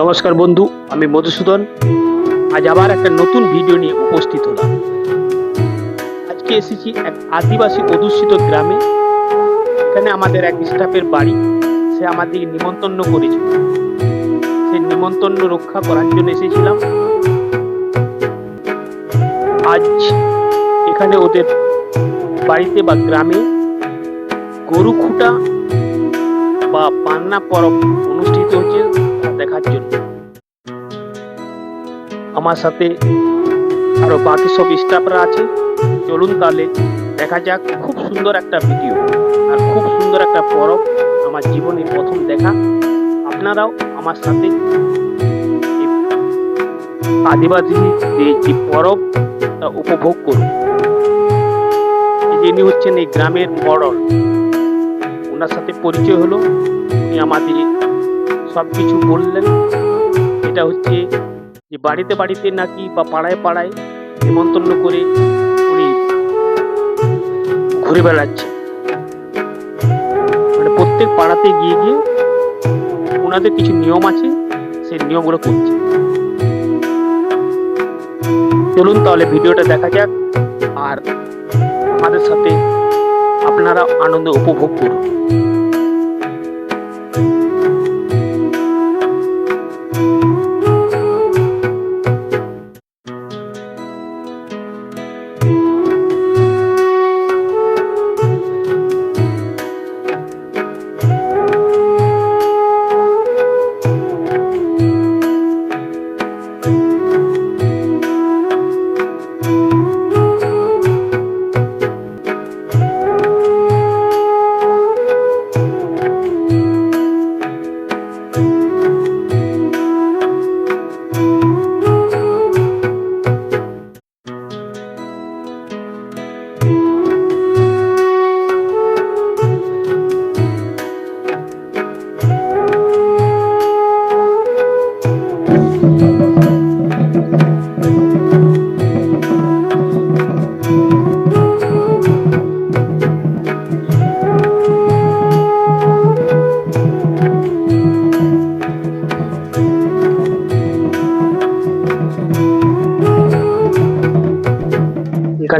নমস্কার বন্ধু, আমি মধুসূদন। আজ আবার একটা নতুন ভিডিও নিয়ে উপস্থিত হলাম। আজকে এসেছি এক আদিবাসী অধ্যুষিত গ্রামে। এখানে আমাদের এক স্টাফের বাড়ি। সে আমাদেরকে নিমন্ত্রণ করেছিল সেই নিমন্ত্রণ রক্ষা করার জন্য এসেছিলাম। আজ এখানে ওদের বাড়িতে বা গ্রামে গরু খুঁটা বা পান্না পরব অনুষ্ঠিত হচ্ছে। দেখার জন্য। আমার সাথে আরও বাকি সব স্টাফরা আছে। চলুন তাহলে দেখা যাক, খুব সুন্দর একটা ভিডিও আর খুব সুন্দর একটা পরব আমার জীবনে প্রথম দেখা। আপনারাও আমার সাথে আদিবাসী যে পরব, তা উপভোগ করুন। যিনি হচ্ছেন এই গ্রামের মডল। ওনার সাথে পরিচয় হলো। উনি আমাদের সব কিছু বললেন। এটা হচ্ছে যে বাড়িতে বাড়িতে নাকি বা পাড়ায় পাড়ায় নিমন্ত্রণ করে উনি ঘুরে বেড়াচ্ছে মানে প্রত্যেক পাড়াতে গিয়ে গিয়ে ওনাদের কিছু নিয়ম আছে, সেই নিয়মগুলো করছে। চলুন তাহলে ভিডিওটা দেখা যাক আর আমাদের সাথে আপনারা আনন্দ উপভোগ করুন।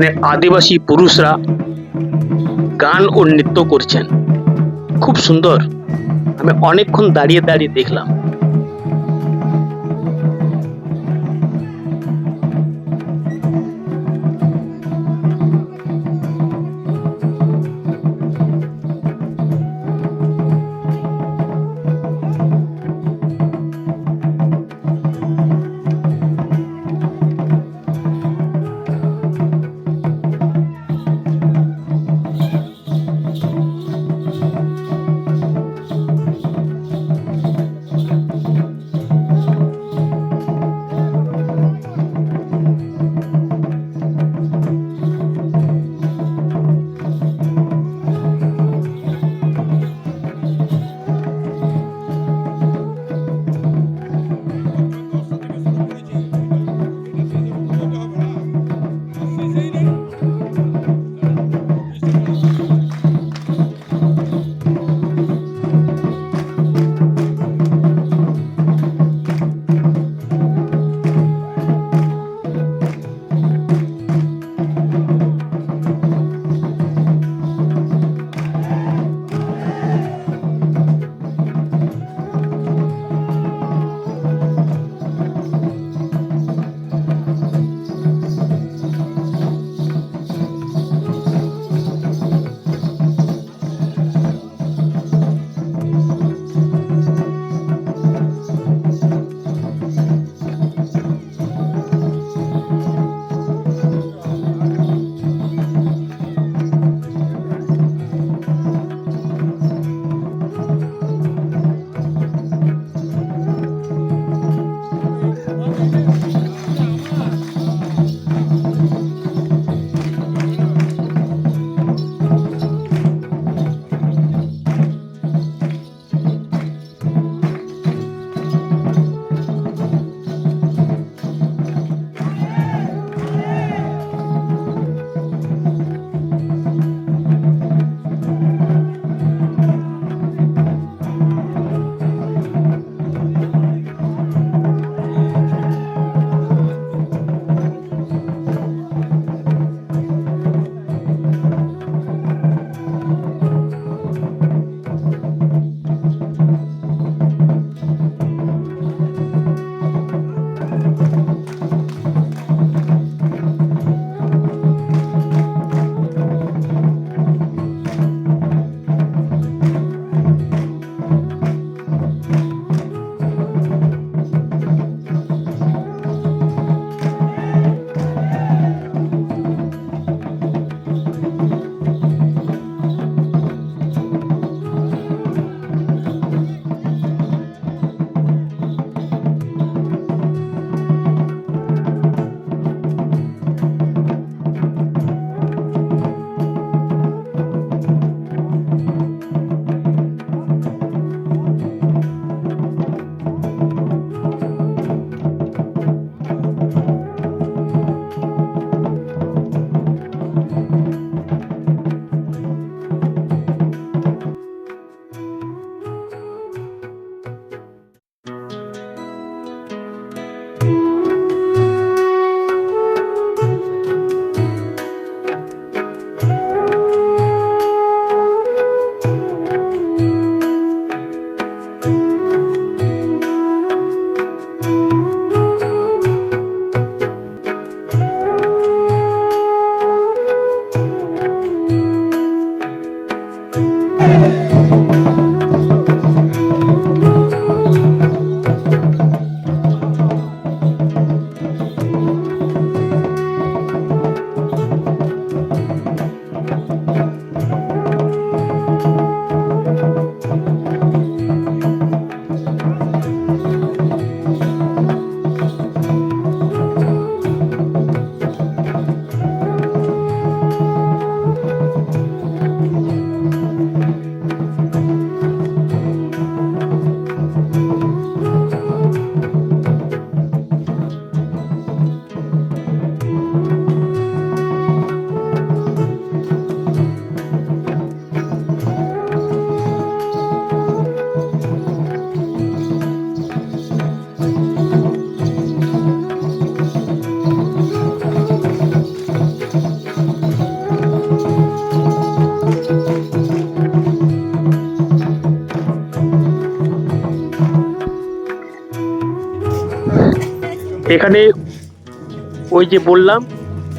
এখানে আদিবাসী পুরুষরা গান ও নৃত্য করছেন। খুব সুন্দর। আমি অনেকক্ষণ দাঁড়িয়ে দাঁড়িয়ে দেখলাম। এখানে ওই যে বললাম,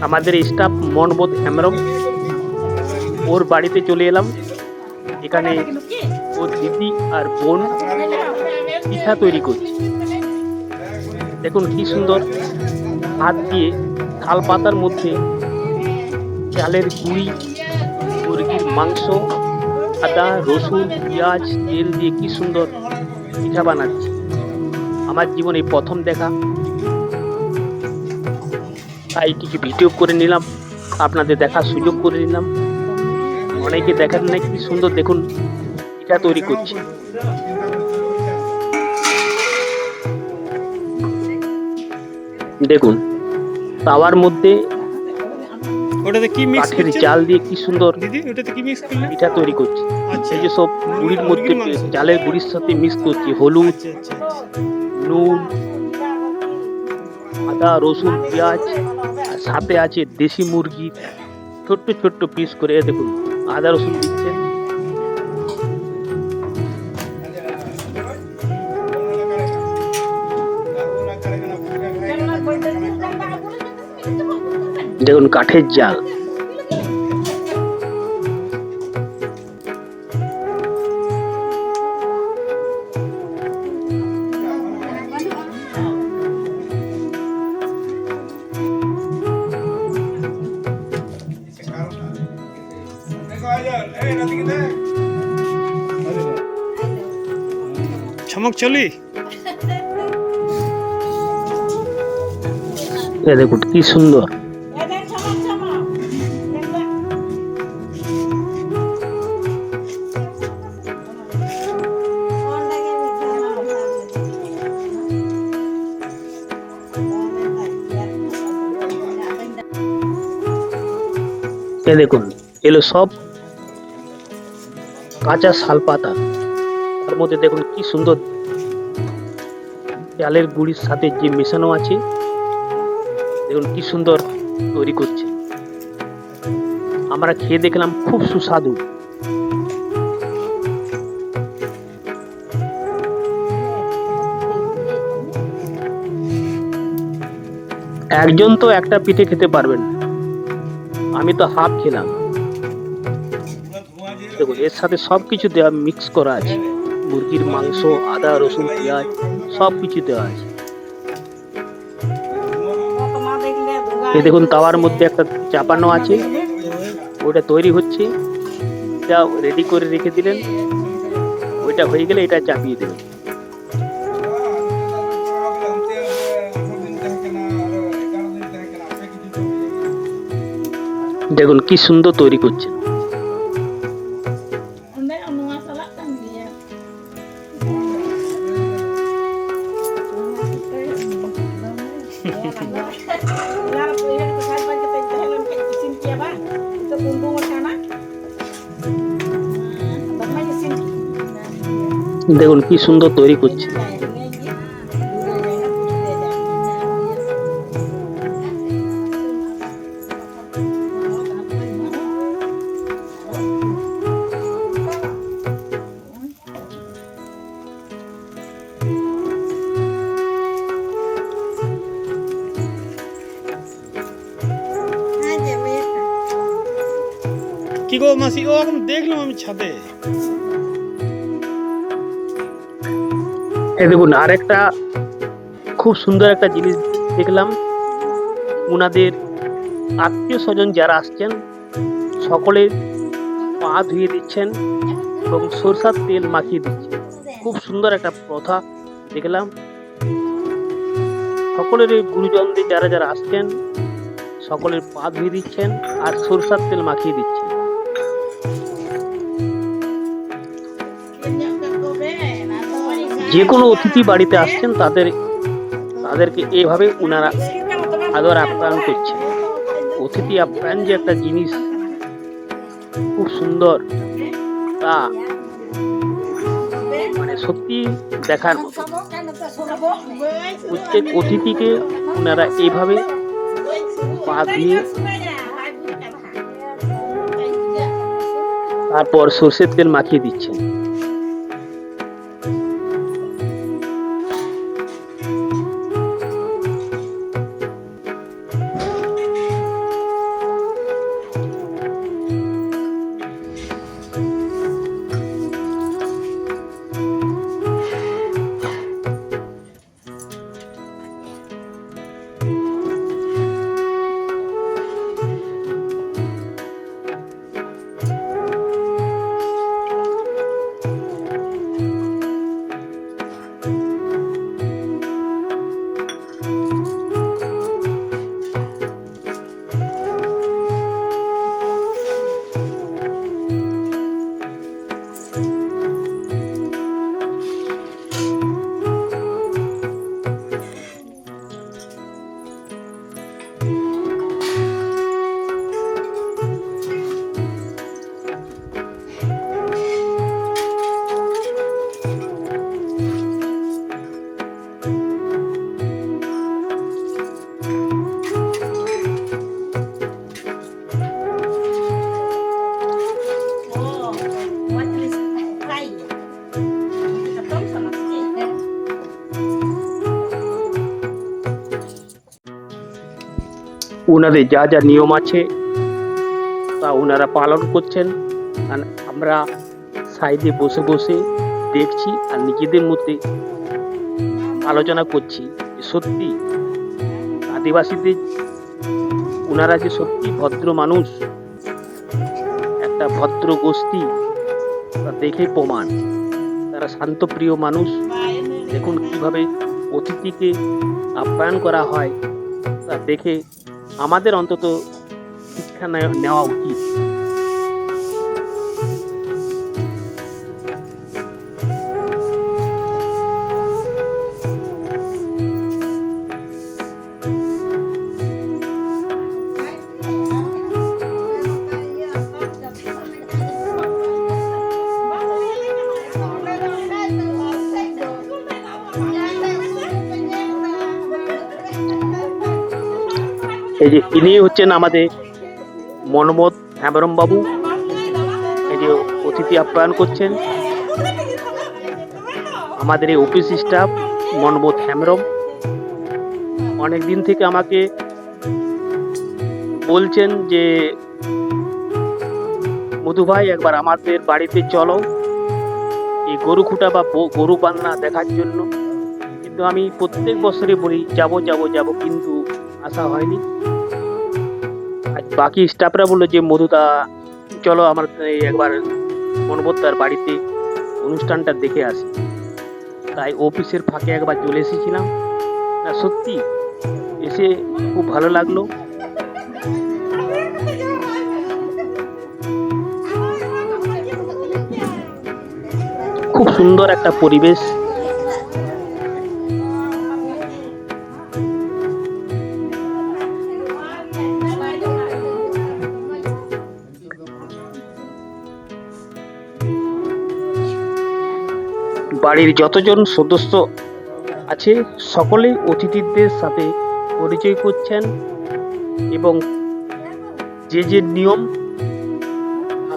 আমাদের স্টাফ মনবোধ হেমরম ওর বাড়িতে চলে এলাম। এখানে ওর দিদি আর বোন পিঠা তৈরি করছে। দেখুন কি সুন্দর হাত দিয়ে থাল পাতার মধ্যে চালের গুঁড়ি, মুরগির মাংস, আদা, রসুন, পেঁয়াজ, তেল দিয়ে কি সুন্দর পিঠা বানাচ্ছে। আমার জীবনে প্রথম দেখা। কিছু ভিডিও করে নিলাম আপনাদের দেখার সুযোগ করে নিলাম। অনেকে দেখার না কি সুন্দর দেখুন এটা তৈরি করছে। দেখুন তাওয়ার মধ্যে ওটাতে কি মিক্স কাঠের জাল দিয়ে কি সুন্দর দিদি ওটাতে কি মিক্স করলে পিঠা তৈরি করছে। আচ্ছা। এই যে সব গুড়ির মধ্যে। চালের গুড়ির সাথে মিক্স করছে হলুদ আচ্ছা আচ্ছা। নুন আদা, রসুন, পেঁয়াজ, সাথে আছে দেশি মুরগি। ছোট্ট ছোট্ট পিস করে দেখুন, আদা, রসুন দিচ্ছেন। দেখুন, কাঠের জাল। চলি। কি সুন্দর। দেখুন এলো সব কাঁচা শাল পাতা তার মধ্যে দেখুন কি সুন্দর চালের গুঁড়ির সাথে যে মেশানো আছে, দেখুন কি সুন্দর তৈরি করছে। আমরা খেয়ে দেখলাম খুব সুস্বাদু। একজন তো একটা পিঠে খেতে পারবেন। আমি তো হাফ খেলাম। দেখুন, এর সাথে সব কিছু দেওয়া মিক্স করা আছে। মুরগির মাংস, আদা, রসুন, পেঁয়াজ সব কিছু দেওয়া আছে। এই দেখুন তাওয়ার মধ্যে একটা চাপানো আছে। ওটা তৈরি হচ্ছে। এটা রেডি করে রেখে দিলেন। ওইটা হয়ে গেলে এটা চাপিয়ে দেবেন। দেখুন কি সুন্দর তৈরি করছে দেখুন কি সুন্দর তৈরি করছে। কি গো মাসি? ও এখন দেখলাম আমি ছাদে। এই দেখুন আর একটা খুব সুন্দর একটা জিনিস দেখলাম। ওনাদের আত্মীয় স্বজন যারা আসছেন, সকলে পা ধুয়ে দিচ্ছেন এবং সরষার তেল মাখিয়ে দিচ্ছেন। খুব সুন্দর একটা প্রথা দেখলাম। সকলের গুরুজনদের যারা যারা আসছেন, সকলের পা ধুয়ে দিচ্ছেন আর সরষার তেল মাখিয়ে দিচ্ছেন। যে কোনো অতিথি বাড়িতে আসছেন, তাদের, তাদেরকে এভাবে ওনারা আদর আপ্যায়ন করছেন। অতিথি আপ্যায়ন যে একটা জিনিস, খুব সুন্দর। তা মানে সত্যি দেখার মতো। প্রত্যেক অতিথিকে ওনারা এইভাবে পা দিয়ে তারপর সর্ষের তেল মাখিয়ে দিচ্ছেন। ওনাদের যা যা নিয়ম আছে, তা ওনারা পালন করছেন। আর আমরা সাইডে বসে বসে দেখছি আর নিজেদের মধ্যে আলোচনা করছি সত্যি আদিবাসীদের ওনারা যে সত্যি ভদ্র মানুষ, একটা ভদ্র গোষ্ঠী, তা দেখে প্রমাণ। তারা শান্তপ্রিয় মানুষ। দেখুন কীভাবে অতিথিকে আপ্যায়ন করা হয়, তা দেখে আমাদের অন্তত শিক্ষা নেওয়া- উচিত। ইনি হচ্ছেন আমাদের মনমত হ্যামরম বাবু যে অতিথি আপ্যায়ন করছেন। আমাদের এই অফিস স্টাফ মনমত হ্যামরম অনেক দিন থেকে আমাকে বলছেন যে, মধু ভাই, একবার আমাদের বাড়িতে চলো। এই গরু খুঁটা বা, গরু বান্না দেখার জন্য। কিন্তু আমি প্রত্যেক বছরে বলি, যাব যাব যাব। কিন্তু আসা হয়নি। বাকি স্টাফরা বলল যে মধুদা চলো আমার এই একবার মনবত্তার বাড়িতে অনুষ্ঠানটা দেখে আসি। তাই অফিসের ফাঁকে একবার চলে এসেছিলাম। না, সত্যি এসে খুব ভালো লাগল। খুব সুন্দর একটা পরিবেশ। বাড়ির যতজন সদস্য আছে, সকলেই অতিথিদের সাথে পরিচয় করছেন এবং যে যে নিয়ম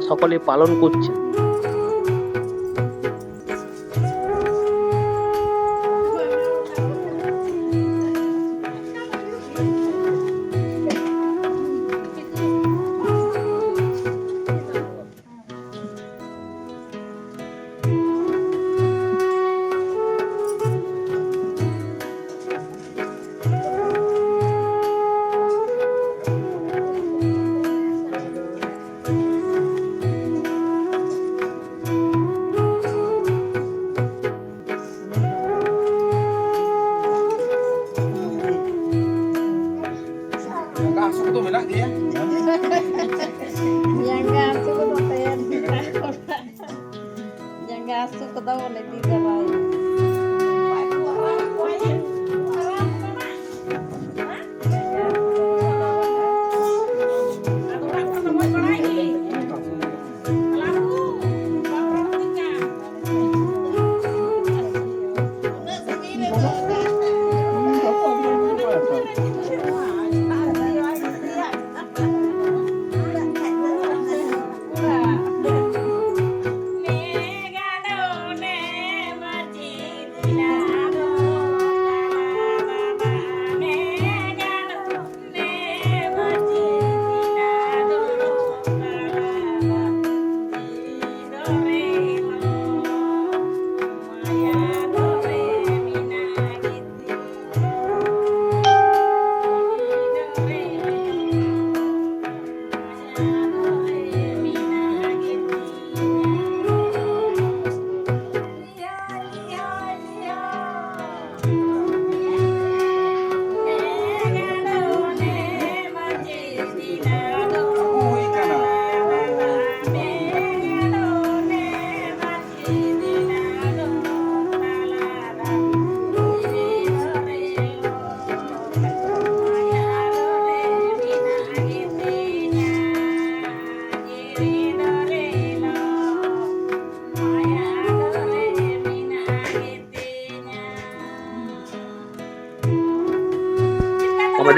সকলে পালন করছেন।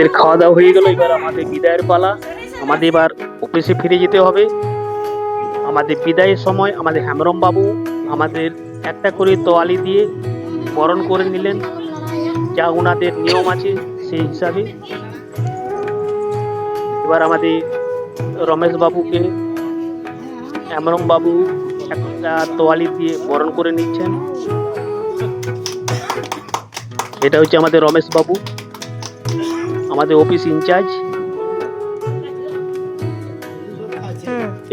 আমাদের খাওয়া দাওয়া হয়ে গেল। এবার আমাদের বিদায়ের পালা। আমাদের এবার অফিসে ফিরে যেতে হবে। আমাদের বিদায়ের সময় আমাদের হেমরম বাবু আমাদের একটা করে তোয়ালি দিয়ে বরণ করে নিলেন। যা ওনাদের নিয়ম আছে সেই হিসাবে। এবার আমাদের রমেশ বাবুকে হেমরম বাবু একটা তোয়ালি দিয়ে বরণ করে নিচ্ছেন। এটা হচ্ছে আমাদের রমেশ বাবু আমাদের অফিস ইনচার্জ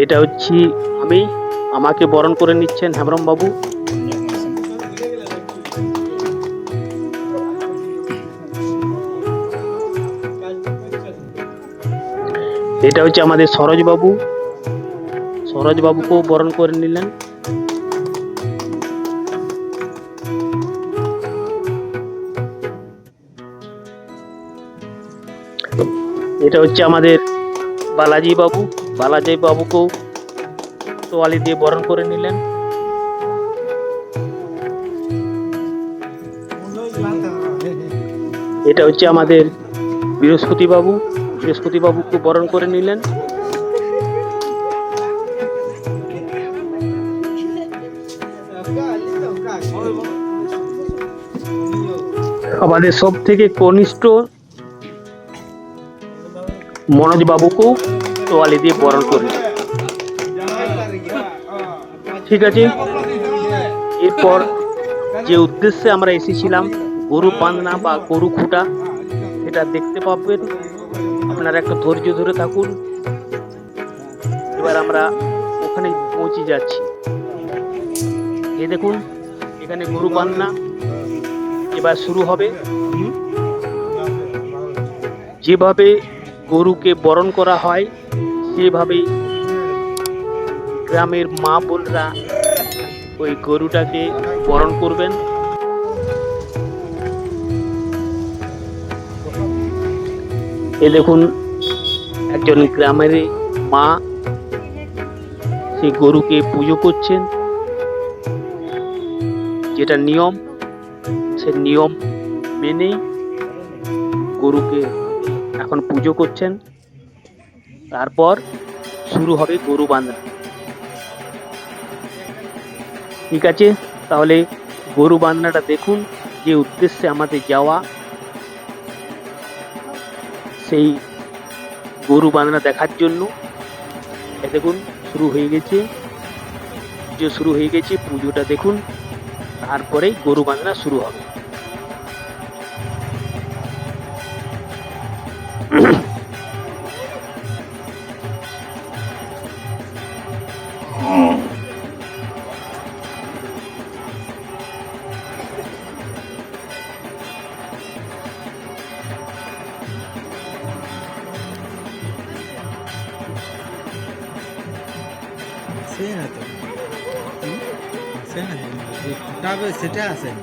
এটা হচ্ছে আমি আমাকে বরণ করে নিচ্ছেন হেমরম বাবু। এটা হচ্ছে আমাদের সরোজ বাবু। সরোজ বাবুকেও বরণ করে নিলেন। এটা হচ্ছে আমাদের বালাজি বাবু বালাজি বাবুকেও তোয়ালি দিয়ে বরণ করে নিলেন। এটা হচ্ছে আমাদের বৃহস্পতি বাবু, বৃহস্পতি বাবুকে বরণ করে নিলেন। আমাদের সব থেকে কনিষ্ঠ মনোজ বাবুকেও তোয়ালি দিয়ে বরণ করে। ঠিক আছে? এরপর যে উদ্দেশ্যে আমরা এসেছিলাম, গরু বাঁধনা বা গরু খুঁটা সেটা দেখতে পাবেন। আপনারা একটা ধৈর্য ধরে থাকুন। এবার আমরা ওখানে পৌঁছে যাচ্ছি। এ দেখুন, এখানে গরু বাঁধনা এবার শুরু হবে। যেভাবে গরুকে বরণ করা হয়। সেভাবেই গ্রামের মা বোনরা ওই গরুটাকে বরণ করবেন। এ দেখুন, একজন গ্রামের মা সেই গরুকে পুজো করছেন। যেটা নিয়ম, সে নিয়ম মেনেই গরুকে এখন পুজো করছেন, তারপর শুরু হবে গরু বাঁধা। ঠিক আছে? তাহলে গরু বাঁধনাটা দেখুন, যে উদ্দেশ্যে আমাদের যাওয়া। সেই গরু বাঁধনা দেখার জন্য। দেখুন, শুরু হয়ে গেছে। পুজো শুরু হয়ে গেছে, পুজোটা দেখুন। তারপরেই গরু বাঁধনা শুরু হবে। ফুটাবে সেটা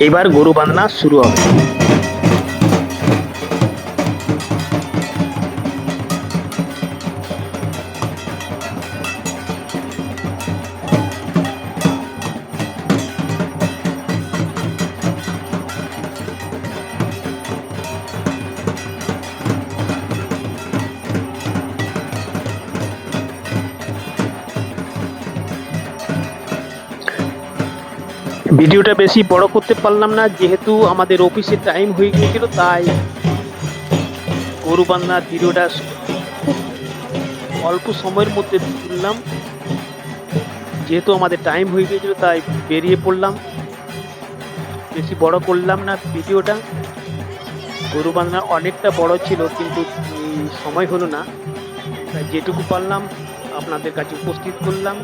এবার গরু বাঁধনা শুরু হবে। ভিডিওটা বেশি বড় করতে পারলাম না, যেহেতু আমাদের অফিসের টাইম হয়ে গিয়েছিল, তাই গরু বান্ধার ভিডিওটা অল্প সময়ের মধ্যে তুললাম। যেহেতু আমাদের টাইম হয়ে গিয়েছিল, তাই বেরিয়ে পড়লাম। বেশি বড় করলাম না ভিডিওটা। গরু বান্ধা অনেকটা বড় ছিল, কিন্তু সময় হলো না। তাই যেটুকু পারলাম, আপনাদের কাছে উপস্থিত করলাম।